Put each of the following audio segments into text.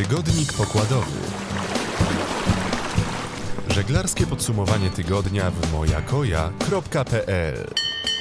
Tygodnik pokładowy. Żeglarskie podsumowanie tygodnia w mojakoja.pl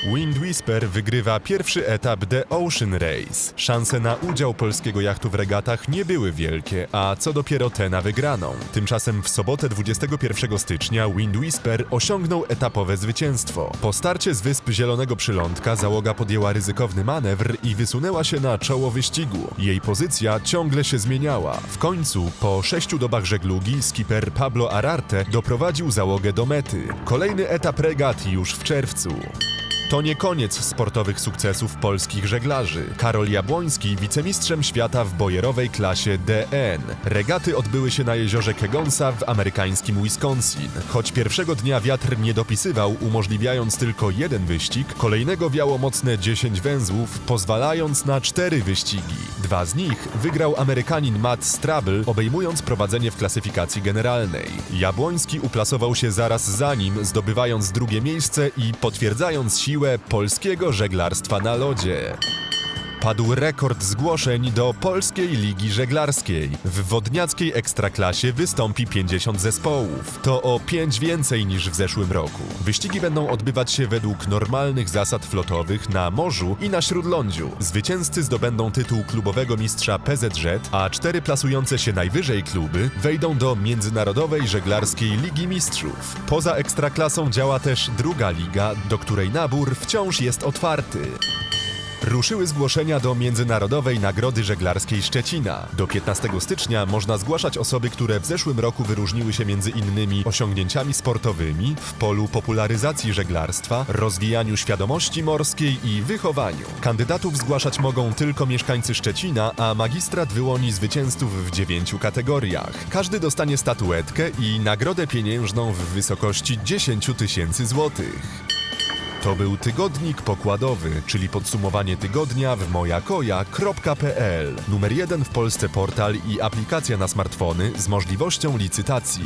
Wind Whisper wygrywa pierwszy etap The Ocean Race. Szanse na udział polskiego jachtu w regatach nie były wielkie, a co dopiero te na wygraną. Tymczasem w sobotę 21 stycznia Wind Whisper osiągnął etapowe zwycięstwo. Po starcie z wysp Zielonego Przylądka załoga podjęła ryzykowny manewr i wysunęła się na czoło wyścigu. Jej pozycja ciągle się zmieniała. W końcu, po sześciu dobach żeglugi, skipper Pablo Ararte doprowadził załogę do mety. Kolejny etap regaty już w czerwcu. To nie koniec sportowych sukcesów polskich żeglarzy. Karol Jabłoński wicemistrzem świata w bojerowej klasie DN. Regaty odbyły się na jeziorze Kegonsa w amerykańskim Wisconsin. Choć pierwszego dnia wiatr nie dopisywał, umożliwiając tylko jeden wyścig, kolejnego wiało mocne 10 węzłów, pozwalając na cztery wyścigi. Dwa z nich wygrał Amerykanin Matt Strabel, obejmując prowadzenie w klasyfikacji generalnej. Jabłoński uplasował się zaraz za nim, zdobywając drugie miejsce i potwierdzając siłę polskiego żeglarstwa na lodzie. Padł rekord zgłoszeń do Polskiej Ligi Żeglarskiej. W wodniackiej ekstraklasie wystąpi 50 zespołów. To o 5 więcej niż w zeszłym roku. Wyścigi będą odbywać się według normalnych zasad flotowych na morzu i na śródlądziu. Zwycięzcy zdobędą tytuł klubowego mistrza PZZ, a cztery plasujące się najwyżej kluby wejdą do Międzynarodowej Żeglarskiej Ligi Mistrzów. Poza ekstraklasą działa też druga liga, do której nabór wciąż jest otwarty. Ruszyły zgłoszenia do Międzynarodowej Nagrody Żeglarskiej Szczecina. Do 15 stycznia można zgłaszać osoby, które w zeszłym roku wyróżniły się między innymi osiągnięciami sportowymi w polu popularyzacji żeglarstwa, rozwijaniu świadomości morskiej i wychowaniu. Kandydatów zgłaszać mogą tylko mieszkańcy Szczecina, a magistrat wyłoni zwycięzców w dziewięciu kategoriach. Każdy dostanie statuetkę i nagrodę pieniężną w wysokości 10 tysięcy złotych. To był tygodnik pokładowy, czyli podsumowanie tygodnia w mojakoja.pl. Numer jeden w Polsce portal i aplikacja na smartfony z możliwością licytacji.